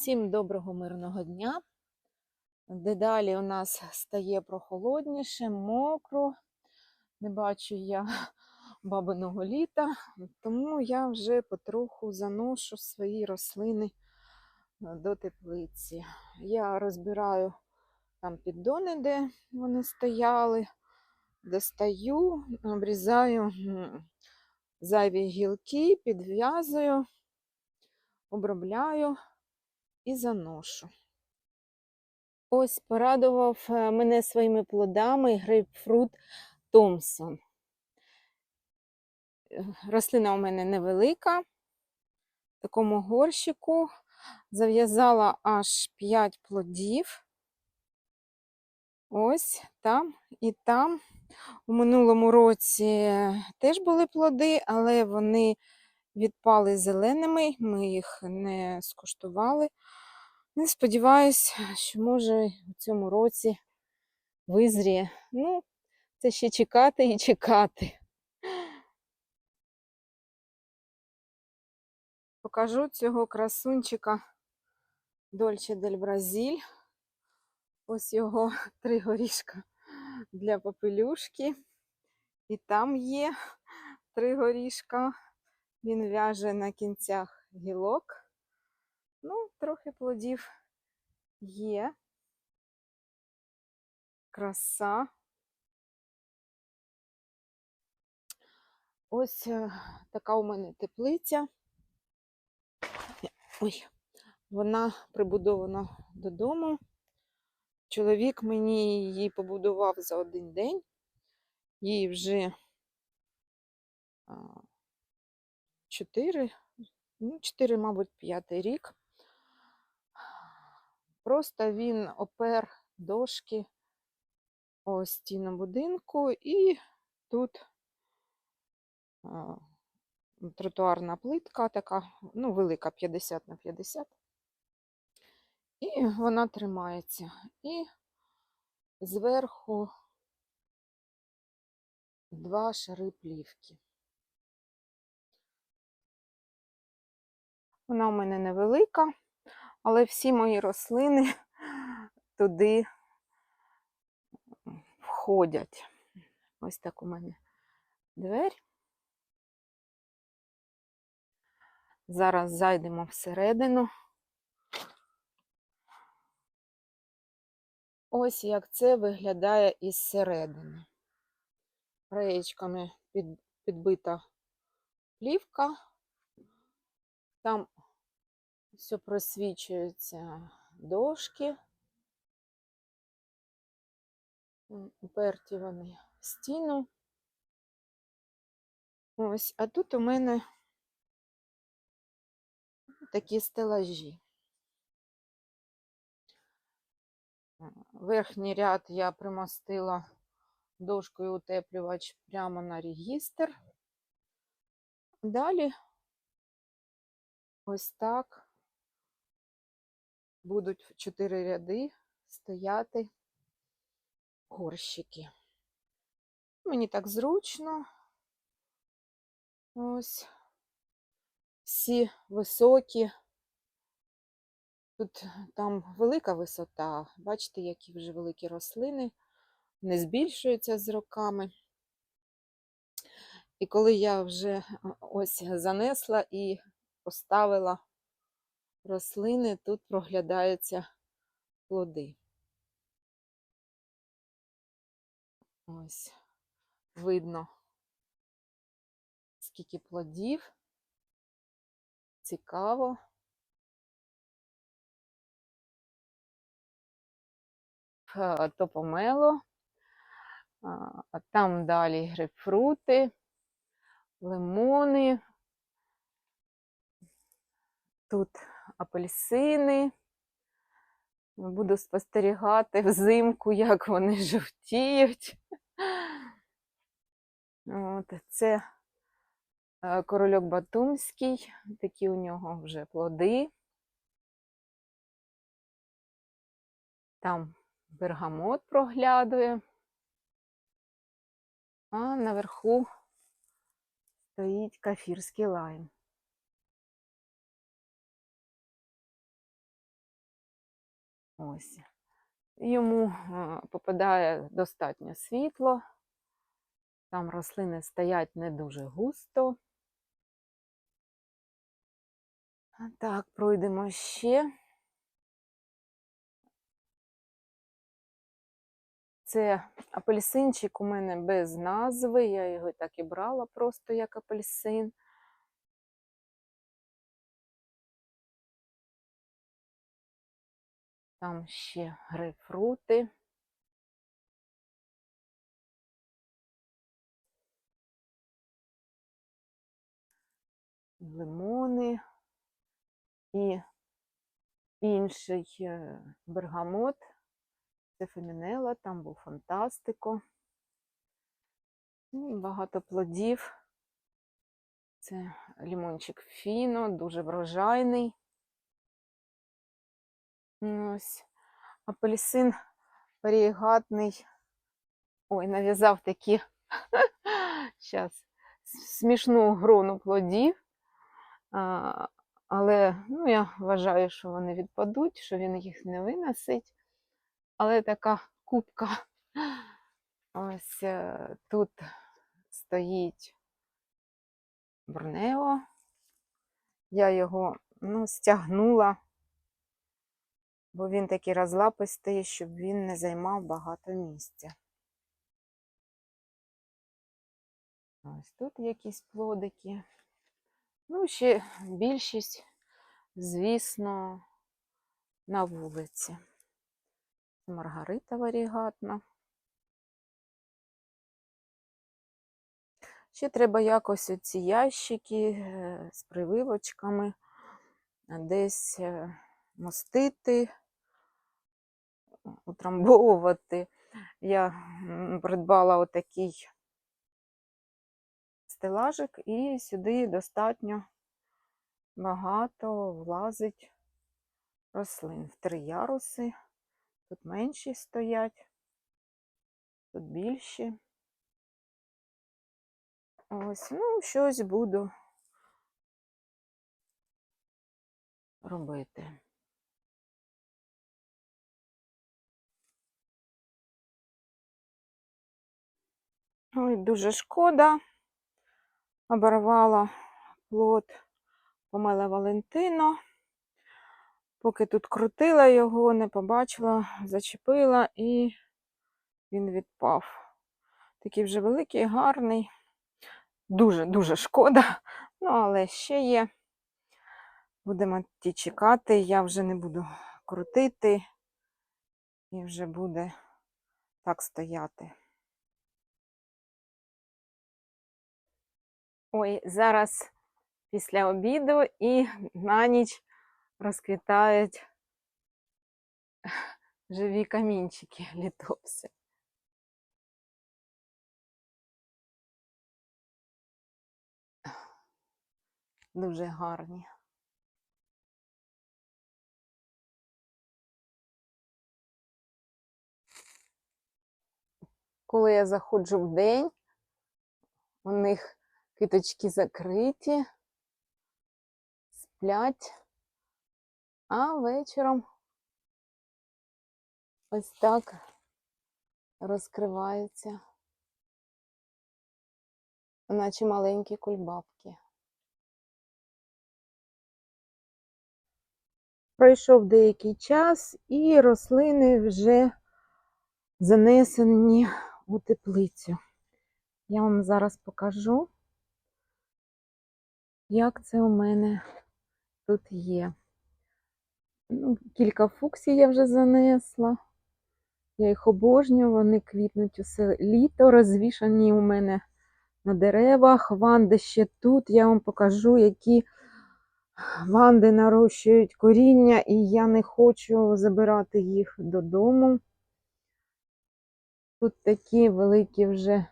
Всім доброго мирного дня. Дедалі у нас стає прохолодніше, мокро. Не бачу я бабиного літа, тому я вже потроху заношу свої рослини е, до теплиці. Я розбираю там піддони, де вони стояли, достаю, обрізаю зайві гілки, підв'язую, обробляю і заношу. Ось порадував е, мене своїми плодами грейпфрут Томсон. Е, Рослина у мене невелика, в такому горщику. Зав'язала аж 5 плодів. Ось там і там. У минулому році теж були плоди, але вони відпали зеленими, ми їх не скуштували. Не сподіваюся, що може у цьому році визріє. Ну, це ще чекати і чекати. Покажу цього красунчика Дольче дель Бразиль. Ось його три горішка для попелюшки. І там є три горішка. Він в'яже на кінцях гілок. Ну, трохи плодів є. Краса. Ось е, така у мене теплиця. Ой, вона прибудована додому. Чоловік мені її побудував за один день. Їй вже а, чотири, ну, чотири, мабуть, п'ятий рік. Просто він опер дошки о стіну будинку і тут тротуарна плитка така, ну, велика 50 на 50. І вона тримається. І зверху два шари плівки. Вона у мене невелика, але всі мої рослини туди входять. Ось так у мене двері. Зараз зайдемо всередину. Ось як це виглядає із середини. Реєчками під, підбита плівка. Там все просвічуються дошки. Уперті вони в стіну. Ось, а тут у мене такі стелажі. Верхній ряд я примостила дошкою утеплювач прямо на регістр. Далі ось так будуть в чотири ряди стояти горщики. Мені так зручно. Ось всі високі. Тут там велика висота. Бачите, які вже великі рослини, не збільшуються з роками. І коли я вже ось занесла і поставила рослини, тут проглядаються плоди. Ось видно, скільки плодів. Цікаво. Топомело, а там далі грейпфрути, лимони, тут апельсини. Буду спостерігати взимку, як вони жовтіють. От, це е, корольок Батумський, такі у нього вже плоди. Там бергамот проглядує, а наверху стоїть кафірський лайм. Ось. Йому попадає достатньо світло. Там рослини стоять не дуже густо. Так, пройдемо ще. Це апельсинчик у мене без назви. Я його так і брала просто як апельсин. Там ще грейпфрути. Лимони і інший е, бергамот. Це фемінела, там був фантастико. Ну, Багато плодів. Це лімончик фіно, дуже врожайний. Ось. Апельсин варігатний. Ой, нав'язав такі Щас. смішну грону плодів. А, але ну, я вважаю, що вони відпадуть, що він їх не виносить. Але така кубка. Ось е, тут стоїть Борнео. Я його ну, стягнула, бо він такий розлапистий, щоб він не займав багато місця. Ось тут якісь плодики. Ну, ще більшість, звісно, на вулиці. Маргарита варігатна. Ще треба якось оці ящики е, з прививочками десь е, мостити, утрамбовувати. Я придбала отакий стелажик, і сюди достатньо багато влазить рослин в три яруси. Тут менші стоять, тут більші. Ось, ну, щось буду робити. Ой, дуже шкода. Оборвала плод помила Валентино. Поки тут крутила його, не побачила, зачепила і він відпав. Такий вже великий, гарний. Дуже-дуже шкода. Ну, але ще є. Будемо ті чекати. Я вже не буду крутити. І вже буде так стояти. Ой, зараз після обіду і на ніч розквітають живі камінчики літопси. Дуже гарні. Коли я заходжу в день, у них киточки закриті, сплять, а вечором ось так розкриваються, наче маленькі кульбабки. Пройшов деякий час, і рослини вже занесені у теплицю. Я вам зараз покажу, як це у мене тут є. Ну, Кілька фуксій я вже занесла. Я їх обожнюю, вони квітнуть усе літо, розвішані у мене на деревах. Ванди ще тут. Я вам покажу, які ванди нарощують коріння, і я не хочу забирати їх додому. Тут такі великі вже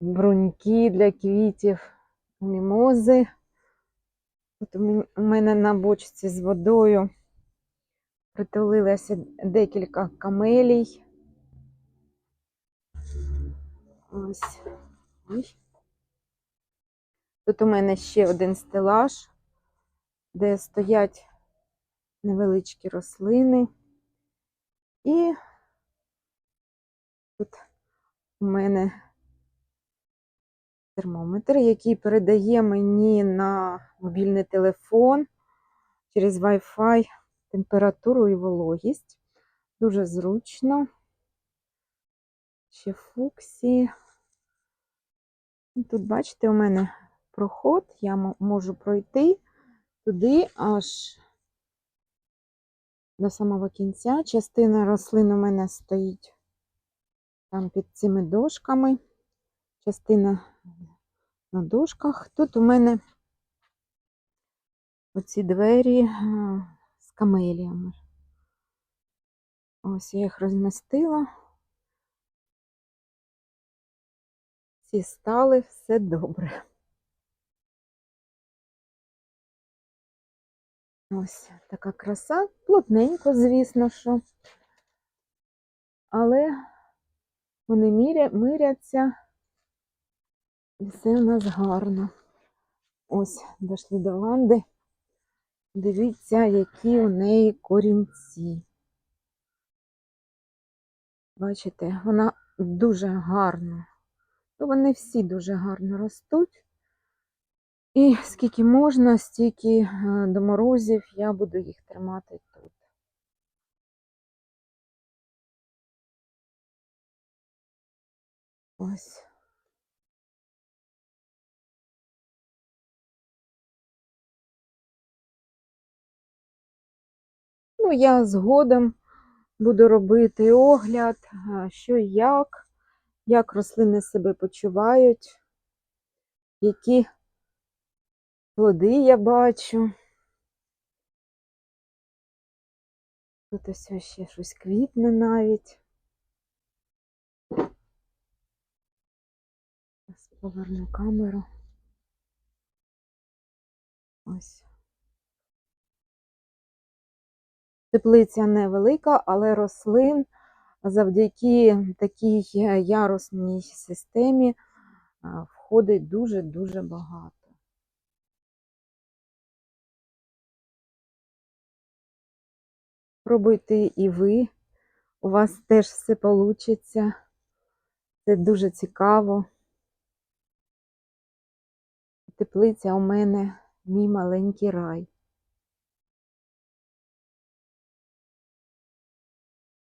бруньки для квітів мімози. Тут у мене на бочці з водою притулилося декілька камелій. Ось. Ой. Тут у мене ще один стелаж, де стоять невеличкі рослини. І тут у мене термометр, який передає мені на мобільний телефон через Wi-Fi температуру і вологість. Дуже зручно. Ще фуксі. Тут, бачите, у мене проход, я можу пройти туди аж до самого кінця. Частина рослин у мене стоїть там під цими дошками, частина на дошках. Тут у мене оці двері з камеліями. Ось я їх розмістила. Всі стали, все добре. Ось така краса. Плотненько, звісно, що. Але вони міря, миряться. І все в нас гарно. Ось, дійшли до Ванди. Дивіться, які у неї корінці. Бачите, вона дуже гарно. Ну, вони всі дуже гарно ростуть. І скільки можна, стільки е, до морозів я буду їх тримати тут. Ось. Ну, я згодом буду робити огляд, що і як, як рослини себе почувають, які плоди я бачу. Тут ось ще щось квітне навіть. Зараз поверну камеру. Ось. Теплиця невелика, але рослин завдяки такій е, ярусній системі входить дуже-дуже багато. Пробуйте і ви, у вас теж все вийде. Це дуже цікаво. Теплиця у мене мій маленький рай.